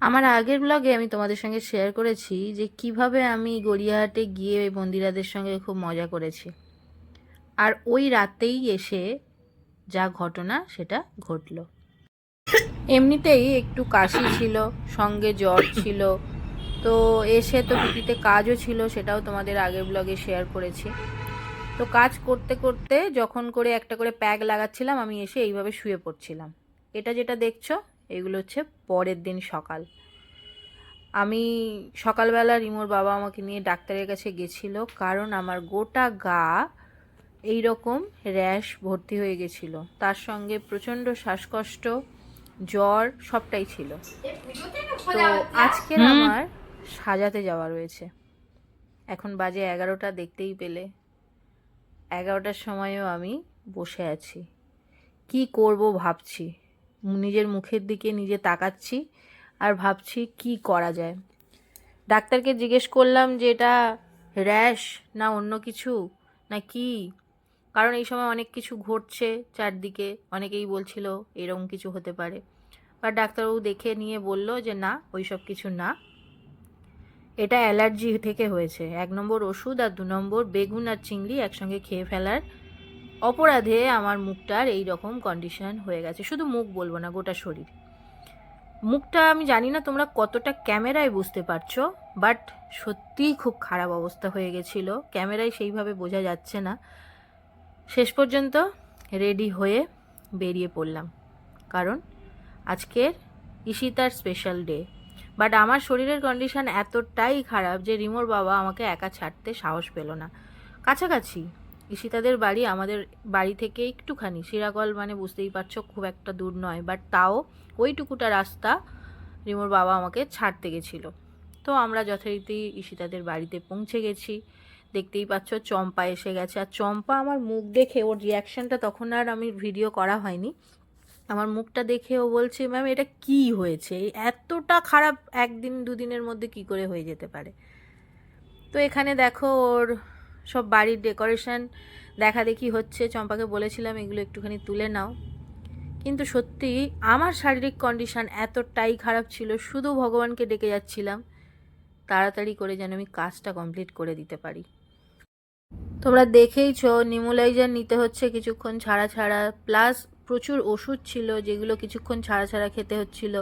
আমার আগের ব্লগে আমি তোমাদের সঙ্গে শেয়ার করেছি যে কীভাবে আমি গড়িয়াহাটে গিয়ে ওই মন্দিরাদের সঙ্গে খুব মজা করেছি। আর ওই রাতেই এসে যা ঘটনা, সেটা ঘটলো। এমনিতেই একটু কাশি ছিল, সঙ্গে জ্বর ছিল। তো এসে তো পিপিতে কাজও ছিল, সেটাও তোমাদের আগের ব্লগে শেয়ার করেছি। তো কাজ করতে করতে যখন করে একটা করে প্যাক লাগাচ্ছিলাম, আমি এসে এইভাবে শুয়ে পড়ছিলাম। এটা যেটা দেখছ এগুলো হচ্ছে পরের দিন সকাল। আমি সকালবেলা রিমোর বাবা আমাকে নিয়ে ডাক্তারের কাছে গেছিল কারণ আমার গোটা গা এই রকম র্যাশ ভর্তি হয়ে গেছিল। তার সঙ্গে প্রচণ্ড শ্বাসকষ্ট জ্বর সবটাই ছিল। তো আজকের আমার সাজাতে যাওয়া রয়েছে। এখন বাজে এগারোটা দেখতেই পেলে। এগারোটার সময়ও আমি বসে আছি। কি করব ভাবছি। নিজের মুখের দিকে নিজে তাকাচ্ছি আর ভাবছি কি করা যায়। ডাক্তারকে জিজ্ঞেস করলাম যে এটা র্যাশ না অন্য কিছু? না কি? কারণ এই সময় অনেক কিছু ঘটছে চারদিকে, অনেকেই বলছিল এরকম কিছু হতে পারে। বা ডাক্তারবাবু দেখে নিয়ে বলল যে না, ওই সব কিছু না। এটা অ্যালার্জি থেকে হয়েছে। এক নম্বর ওষুধ আর দু নম্বর বেগুন আর চিংড়ি একসঙ্গে খেয়ে ফেলার অপরাধে আমার মুখটার এই রকম কন্ডিশন হয়ে গেছে। শুধু মুখ বলব না, গোটা শরীর। মুখটা আমি জানি না তোমরা কতটা ক্যামেরায় বুঝতে পারছ বাট সত্যিই খুব খারাপ অবস্থা হয়ে গেছিল। ক্যামেরায় সেইভাবে বোঝা যাচ্ছে না। শেষ পর্যন্ত রেডি হয়ে বেরিয়ে পড়লাম। কারণ আজকের ইশিতার স্পেশাল ডে বাট আমার শরীরের কন্ডিশন এতটাই খারাপ যে রিমোর বাবা আমাকে একা ছাড়তে সাহস পেল না। কাছাকাছি ঈশিতাদের বাড়ি আমাদের বাড়ি থেকে একটুখানি। সিরাকল মানে বুঝতেই পারছ খুব একটা দূর নয় বাট তাও ওইটুকুটা রাস্তা রিমোর বাবা আমাকে ছাড়তে গেছিল। তো আমরা যথারীতি ঈশিতাদের বাড়িতে পৌঁছে গেছি। দেখতেই পাচ্ছ চম্পা এসে গেছে। আর চম্পা আমার মুখ দেখে, ওর রিয়াকশানটা তখন আর আমি ভিডিও করা হয়নি। আমার মুখটা দেখে ও বলছে ম্যাম এটা কি হয়েছে? এতটা খারাপ একদিন দুদিনের মধ্যে কি করে হয়ে যেতে পারে? তো এখানে দেখো ওর সব বাড়ির ডেকোরেশন দেখা দেখি হচ্ছে। চম্পাকে বলেছিলাম, এগুলো একটুখানি তুলে নাও। কিন্তু সত্যি আমার শারীরিক কন্ডিশন এতটাই খারাপ ছিল, শুধু ভগবানকে ডেকে যাচ্ছিলাম, তাড়াতাড়ি করে যেন আমি কাজটা কমপ্লিট করে দিতে পারি। তোমরা দেখেইছো নিমোলাইজার নিতে হচ্ছে কিছুক্ষণ ছাড়া ছাড়া প্লাস প্রচুর ওষুধ ছিল যেগুলো কিছুক্ষণ ছাড়া ছাড়া খেতে হচ্ছিল।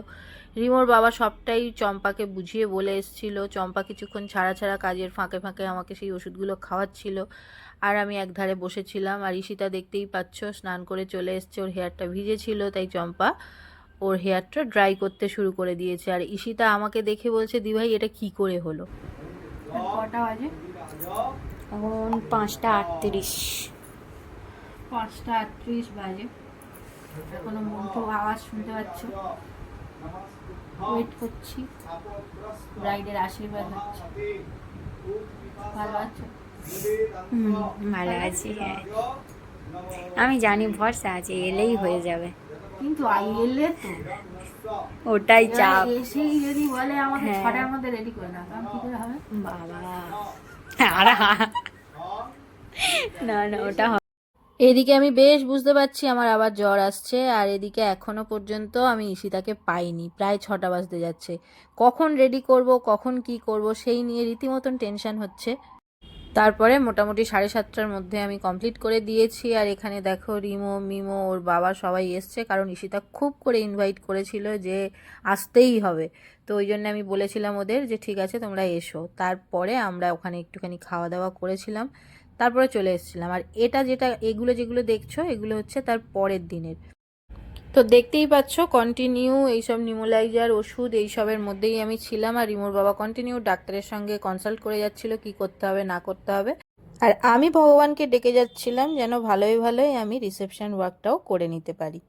রিমোর বাবা সবটাই চম্পাকে বুঝিয়ে বলে এসছিল। চম্পা কিছুক্ষণ ছাড়া ছাড়া কাজের ফাঁকে ফাঁকে আমাকে সেই ওষুধগুলো খাওয়াচ্ছিল। আর আমি একধারে বসেছিলাম আর ঈশিতা দেখতেই পাচ্ছ স্নান করে চলে এসছে। ওর হেয়ারটা ভিজে ছিল তাই চম্পা ওর হেয়ারটা ড্রাই করতে শুরু করে দিয়েছে। আর ঈশিতা আমাকে দেখে বলছে দিভাই এটা কি করে হলো? কটা বাজে? এখন পাঁচটা আটত্রিশ। পাঁচটা আটত্রিশ বাজে। এখনও মন্ত্র আওয়াজ শুনতে পাচ্ছ? ওয়েট করছি। ব্রাইডের আশীর্বাদ হচ্ছে। ভালো আছো? ভালো আছি হ্যাঁ। আমি জানি ভরসা আছে এলেই হয়ে যাবে। কিন্তু আই এলে তো। ওটাই চাপ। এসেই যদি বলে আমাকে হ্যাঁ। ছটার মধ্যে রেডি করে না তখন কি করে হবে? বাবা। আর না না ওটা এদিকে আমি বেশ বুঝতে পারছি আমার আবার জ্বর আসছে, আর এদিকে এখনও পর্যন্ত আমি ঈশিতাকে পাইনি। প্রায় ছটা বাজতে যাচ্ছে। কখন রেডি করব, কখন কি করব, সেই নিয়ে রীতিমতন টেনশন হচ্ছে। তারপরে মোটামুটি সাড়ে সাতটার মধ্যে আমি কমপ্লিট করে দিয়েছি, আর এখানে দেখো রিমো, মিমো, ওর বাবা সবাই এসছে, কারণ ঈশিতা খুব করে ইনভাইট করেছিল যে আসতেই হবে। তো ওই জন্য আমি বলেছিলাম ওদের যে, ঠিক আছে, তোমরা এসো। তারপরে আমরা ওখানে একটুখানি খাওয়া দাওয়া করেছিলাম। তারপরে চলে এসেছিলাম। আর এটা যেটা, এগুলো যেগুলো দেখছ, এগুলো হচ্ছে তার পরের দিনের। তো দেখতেই পাচ্ছ কন্টিনিউ এইসব নিমোলাইজার ওষুধ এইসবের মধ্যেই আমি ছিলাম। আর রিমোর বাবা কন্টিনিউ ডাক্তারের সঙ্গে কনসাল্ট করে যাচ্ছিল, কি করতে হবে, না করতে হবে। আর আমি ভগবানকে ডেকে যাচ্ছিলাম, যেন ভালোই ভালোই আমি রিসেপশন ওয়ার্কটাও করে নিতে পারি।